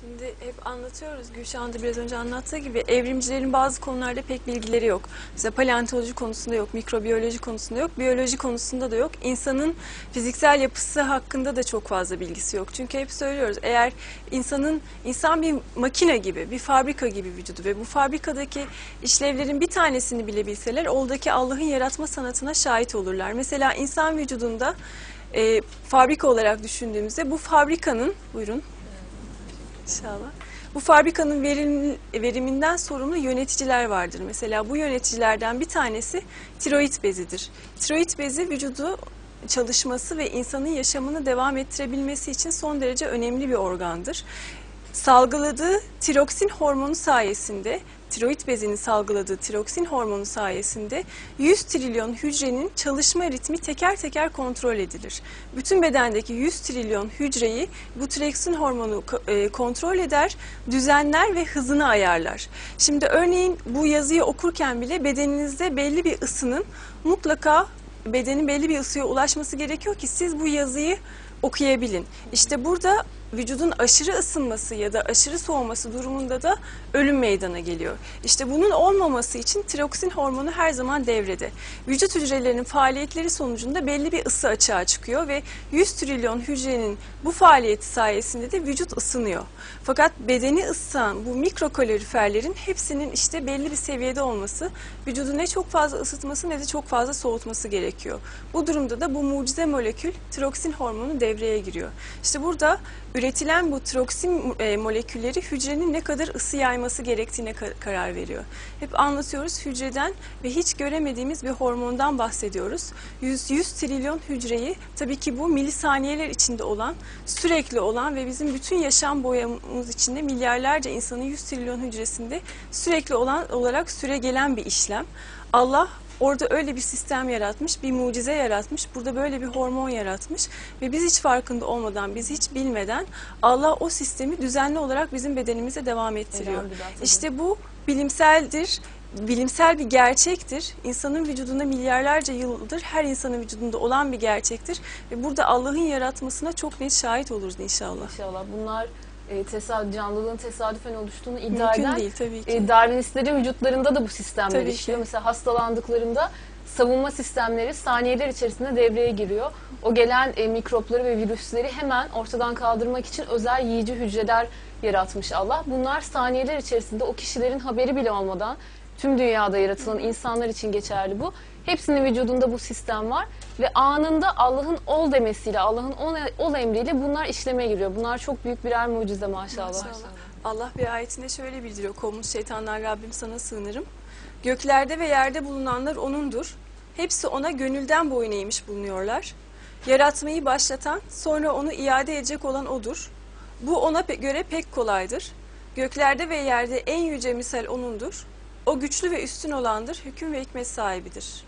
Şimdi hep anlatıyoruz. Gülşah'ın da biraz önce anlattığı gibi evrimcilerin bazı konularda pek bilgileri yok. Mesela paleontoloji konusunda yok, mikrobiyoloji konusunda yok, biyoloji konusunda da yok. İnsanın fiziksel yapısı hakkında da çok fazla bilgisi yok. Çünkü hep söylüyoruz eğer insanın insan bir makine gibi, bir fabrika gibi vücudu ve bu fabrikadaki işlevlerin bir tanesini bile bilseler oradaki Allah'ın yaratma sanatına şahit olurlar. Mesela insan vücudunda e, fabrika olarak düşündüğümüzde bu fabrikanın buyurun İnşallah. Bu fabrikanın verim, veriminden sorumlu yöneticiler vardır. Mesela bu yöneticilerden bir tanesi tiroid bezidir. Tiroid bezi vücudu çalışması ve insanın yaşamını devam ettirebilmesi için son derece önemli bir organdır. Salgıladığı tiroksin hormonu sayesinde, tiroid bezinin salgıladığı tiroksin hormonu sayesinde 100 trilyon hücrenin çalışma ritmi teker teker kontrol edilir. Bütün bedendeki 100 trilyon hücreyi bu tiroksin hormonu e, kontrol eder, düzenler ve hızını ayarlar. Şimdi örneğin bu yazıyı okurken bile bedeninizde belli bir ısının mutlaka bedenin belli bir ısıya ulaşması gerekiyor ki siz bu yazıyı okuyabilin. İşte burada vücudun aşırı ısınması ya da aşırı soğuması durumunda da ölüm meydana geliyor. İşte bunun olmaması için tiroksin hormonu her zaman devrede. Vücut hücrelerinin faaliyetleri sonucunda belli bir ısı açığa çıkıyor ve 100 trilyon hücrenin bu faaliyeti sayesinde de vücut ısınıyor. Fakat bedeni ısıtan bu mikrokaloriferlerin hepsinin işte belli bir seviyede olması vücudu ne çok fazla ısıtması ne de çok fazla soğutması gerekiyor. Bu durumda da bu mucize molekül tiroksin hormonu devreye giriyor. İşte burada üretilen bu tiroksin e, molekülleri hücrenin ne kadar ısı yayması gerektiğine ka- karar veriyor. Hep anlatıyoruz hücreden ve hiç göremediğimiz bir hormondan bahsediyoruz. 100, 100 trilyon hücreyi tabii ki bu milisaniyeler içinde olan, sürekli olan ve bizim bütün yaşam boyamız içinde milyarlarca insanın 100 trilyon hücresinde sürekli olan olarak süre gelen bir işlem. Allah Orada öyle bir sistem yaratmış, bir mucize yaratmış, burada böyle bir hormon yaratmış ve biz hiç farkında olmadan, biz hiç bilmeden Allah o sistemi düzenli olarak bizim bedenimize devam ettiriyor. İşte bu bilimseldir, bilimsel bir gerçektir. İnsanın vücudunda milyarlarca yıldır her insanın vücudunda olan bir gerçektir ve burada Allah'ın yaratmasına çok net şahit oluruz inşallah. İnşallah bunlar e, tesadüf, canlılığın tesadüfen oluştuğunu iddia Mümkün eden değil tabii ki. e, Darwinistlerin vücutlarında da bu sistemler Tabii işliyor. ki. Mesela hastalandıklarında savunma sistemleri saniyeler içerisinde devreye giriyor. O gelen e, mikropları ve virüsleri hemen ortadan kaldırmak için özel yiyici hücreler yaratmış Allah. Bunlar saniyeler içerisinde o kişilerin haberi bile olmadan tüm dünyada yaratılan insanlar için geçerli bu. Hepsinin vücudunda bu sistem var ve anında Allah'ın ol demesiyle, Allah'ın ol, ol emriyle bunlar işlemeye giriyor. Bunlar çok büyük birer mucize maşallah. Maşallah. Allah bir ayetinde şöyle bildiriyor. Kovmuş şeytanlar Rabbim sana sığınırım. Göklerde ve yerde bulunanlar O'nundur. Hepsi O'na gönülden boyun eğmiş bulunuyorlar. Yaratmayı başlatan, sonra onu iade edecek olan O'dur. Bu O'na göre pek kolaydır. Göklerde ve yerde en yüce misal O'nundur. O güçlü ve üstün olandır, hüküm ve hikmet sahibidir.